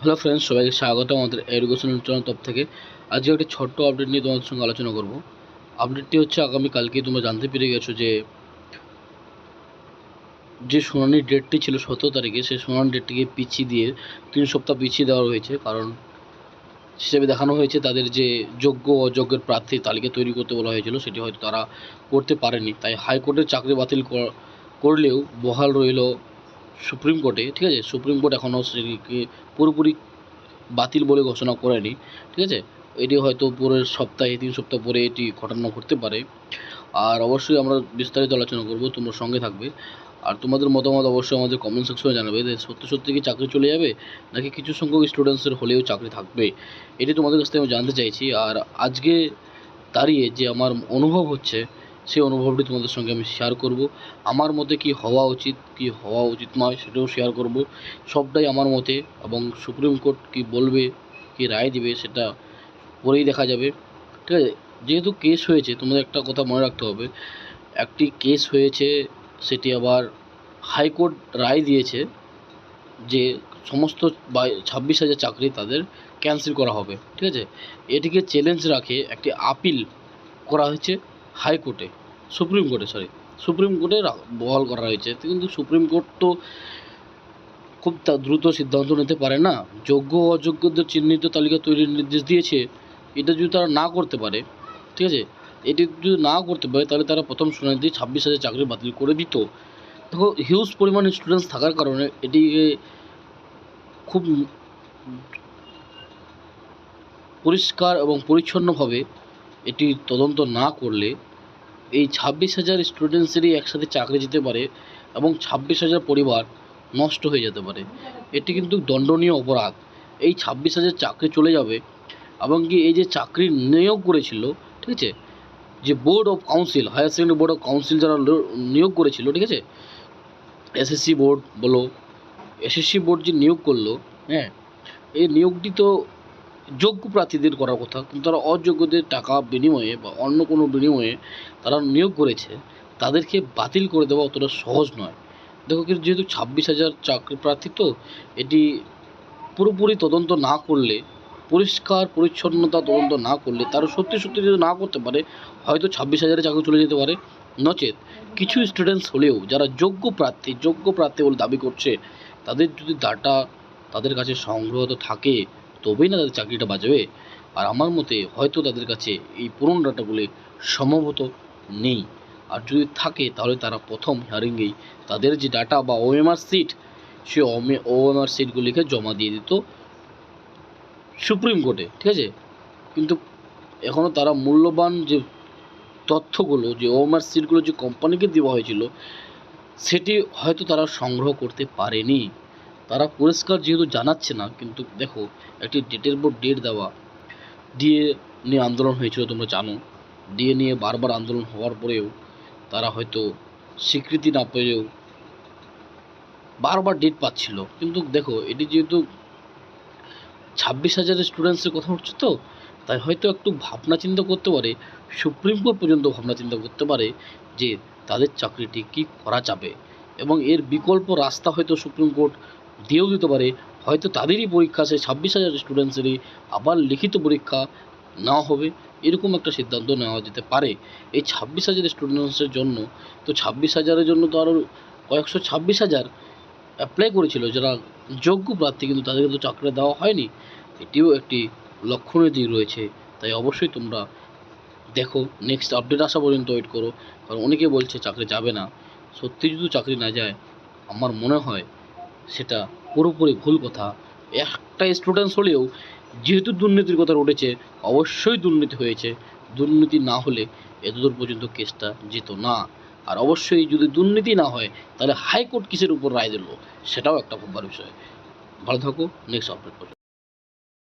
Hello friends সবাইকে স্বাগত আমাদের এডুকেশন চ্যানেল তরফ থেকে। আজকে একটি ছোট্ট আপডেট নিয়ে তোমাদের সঙ্গে আলোচনা করব। আপডেটটি হচ্ছে আগামীকালকে তোমরা জানতে পেরে গেছো যে যে শুনানির ডেটটি ছিল সতেরো তারিখে, সেই শুনানির ডেটটিকে পিছিয়ে দিয়ে তিন সপ্তাহ পিছিয়ে দেওয়া হয়েছে। কারণ, হিসেবে দেখানো হয়েছে তাদের যে যোগ্য অযোগ্যের প্রার্থী তালিকা তৈরি করতে বলা হয়েছিল, সেটি হয়তো তারা করতে পারেনি। তাই হাইকোর্টের চাকরি বাতিল কর- করলেও বহাল রইল সুপ্রিম কোর্টে, ঠিক আছে? সুপ্রিম কোর্ট এখনও সেটিকে পুরোপুরি বাতিল বলে ঘোষণা করেনি, ঠিক আছে? এটি হয়তো পরের সপ্তাহে, তিন সপ্তাহ পরে এটি ঘটনা ঘটতে পারে। আর অবশ্যই আমরা বিস্তারিত আলোচনা করব, তোমরা সঙ্গে থাকবে। আর তোমাদের মতামত অবশ্যই আমাদের কমেন্ট সেকশনে জানাবে যে সত্যি সত্যি কি চাকরি চলে যাবে, নাকি কিছু সংখ্যক স্টুডেন্টসের হলেও চাকরি থাকবে? এটি তোমাদের কাছ থেকে আমি জানতে চাইছি। আর আজকে দাঁড়িয়ে যে আমার অনুভব হচ্ছে সেই অনুভবটি তোমাদের সঙ্গে আমি শেয়ার করব। আমার মতে কি হওয়া উচিত, কি হওয়া উচিত নয় সেটাও শেয়ার করব। সবটাই আমার মতে এবং সুপ্রিম কোর্ট কি বলবে, কি রায় দিবে সেটা পরেই দেখা যাবে। ঠিক আছে? যেহেতু কেস হয়েছে, তোমাদের একটা কথা মনে রাখতে হবে, একটি কেস হয়েছে, সেটি আবার হাইকোর্ট রায় দিয়েছে যে সমস্ত ছাব্বিশ হাজার চাকরি তাদের ক্যান্সেল করা হবে। ঠিক আছে? এটিকে চ্যালেঞ্জ রাখে একটি আপিল করা হয়েছে হাইকোর্টে সুপ্রিম কোর্টে সরি সুপ্রিম কোর্টে বহাল করা হয়েছে। কিন্তু সুপ্রিম কোর্ট তো খুব দ্রুত সিদ্ধান্ত নিতে পারে না। যোগ্য অযোগ্যদের চিহ্নিত তালিকা তৈরির নির্দেশ দিয়েছে। এটা যদি তারা না করতে পারে, ঠিক আছে, এটি যদি না করতে পারে, তাহলে তারা প্রথম শুনানিতে ছাব্বিশ হাজার চাকরি বাতিল করে দিত। দেখো হিউজ পরিমাণ স্টুডেন্টস থাকার কারণে এটিকে খুব পরিষ্কার এবং পরিচ্ছন্নভাবে এটি তদন্ত না করলে এই ছাব্বিশ হাজার স্টুডেন্টসেরই একসাথে চাকরি যেতে পারে এবং ছাব্বিশ হাজার পরিবার নষ্ট হয়ে যেতে পারে। এটি কিন্তু দণ্ডনীয় অপরাধ। এই ছাব্বিশ হাজার চাকরি চলে যাবে এবং কি এই যে চাকরি নিয়োগ করেছিল, ঠিক আছে? যে board of council higher secondary board of council যারা নিয়োগ করেছিল, ঠিক আছে? এসএসসি বোর্ড বলো এসএসসি বোর্ড যে নিয়োগ করল হ্যাঁ? এই নিয়োগটি তো যোগ্য প্রার্থীদের করার কথা, কিন্তু তারা অযোগ্যদের টাকা বিনিময়ে বা অন্য কোনো বিনিময়ে তারা নিয়োগ করেছে, তাদেরকে বাতিল করে দেওয়া অতটা সহজ নয়। দেখো কিন্তু যেহেতু ছাব্বিশ হাজার চাকরি প্রার্থী, তো এটি পুরোপুরি তদন্ত না করলে, পরিষ্কার পরিচ্ছন্নতা তদন্ত না করলে তারা সত্যি সত্যি যদি না করতে পারে, হয়তো ছাব্বিশ হাজারে চাকরি চলে যেতে পারে। নচেত কিছু স্টুডেন্টস হলেও যারা যোগ্য প্রার্থী যোগ্য প্রার্থী বলে দাবি করছে, তাদের যদি ডাটা তাদের কাছে সংগ্রহত থাকে তবেই না তাদের চাকরিটা বাঁচবে আর আমার মতে হয়তো তাদের কাছে এই পুরনো ডাটাগুলি সম্ভবত নেই। আর যদি থাকে, তাহলে তারা প্রথম হিয়ারিংয়েই তাদের যে ডাটা বা ওএমআর সিট সে ওএমআর সিটগুলিকে জমা দিয়ে দিত সুপ্রিম কোর্টে, ঠিক আছে? কিন্তু এখনও তারা মূল্যবান যে তথ্যগুলো, যে ওএমআর সিটগুলো যে কোম্পানিকে দেওয়া হয়েছিল, সেটি হয়তো তারা সংগ্রহ করতে পারেনি। তারা পরিষ্কার যেহেতু জানাচ্ছে না, কিন্তু দেখো, একটি ডেটের পর ডেট দেওয়া ডিএ নিয়ে আন্দোলন হয়েছিল, তোমরা জানো। ডিএ নিয়ে বারবার আন্দোলন হওয়ার পরেও তারা হয়তো স্বীকৃতি না পেলেও বারবার ডেট পাচ্ছিল। কিন্তু দেখো, এটি যেহেতু ছাব্বিশ হাজারের স্টুডেন্টসের কথা উঠছে তো, তাই হয়তো একটু ভাবনা চিন্তা করতে পারে, সুপ্রিম কোর্ট পর্যন্ত ভাবনা চিন্তা করতে পারে যে তাদের চাকরিটি কি করা যাবে। এবং এর বিকল্প রাস্তা হয়তো সুপ্রিম কোর্ট দিয়েও দিতে পারে। হয়তো তাদেরই পরীক্ষা, সেই ছাব্বিশ হাজার স্টুডেন্টসেরই আবার লিখিত পরীক্ষা নেওয়া হবে। এরকম একটা সিদ্ধান্ত নেওয়া যেতে পারে। এই ছাব্বিশ হাজার স্টুডেন্টসের জন্য, তো ছাব্বিশ হাজারের জন্য তো আরও কয়েকশো ছাব্বিশ হাজার অ্যাপ্লাই করেছিল যারা যোগ্য প্রার্থী, কিন্তু তাদেরকে তো চাকরি দেওয়া হয়নি। এটিও একটি লক্ষণীয় দিক রয়েছে। তাই অবশ্যই তোমরা দেখো। নেক্সট আপডেট আসা পর্যন্ত ওয়েট করো। কারণ অনেকে বলছে চাকরি যাবে না। সত্যি যদি চাকরি না যায়, আমার মনে হয় সেটা পুরোপুরি ভুল কথা। একটা স্টুডেন্টস হলেও যেহেতু দুর্নীতির কথা উঠেছে, অবশ্যই দুর্নীতি হয়েছে। দুর্নীতি না হলে এতদূর পর্যন্ত কেসটা যেত না। আর অবশ্যই যদি দুর্নীতি না হয়, তাহলে হাইকোর্ট কিসের উপর রায় দিল? সেটাও একটা ভাববার বিষয়। ভালো থাকো নেক্সট আপডেট পর্যন্ত।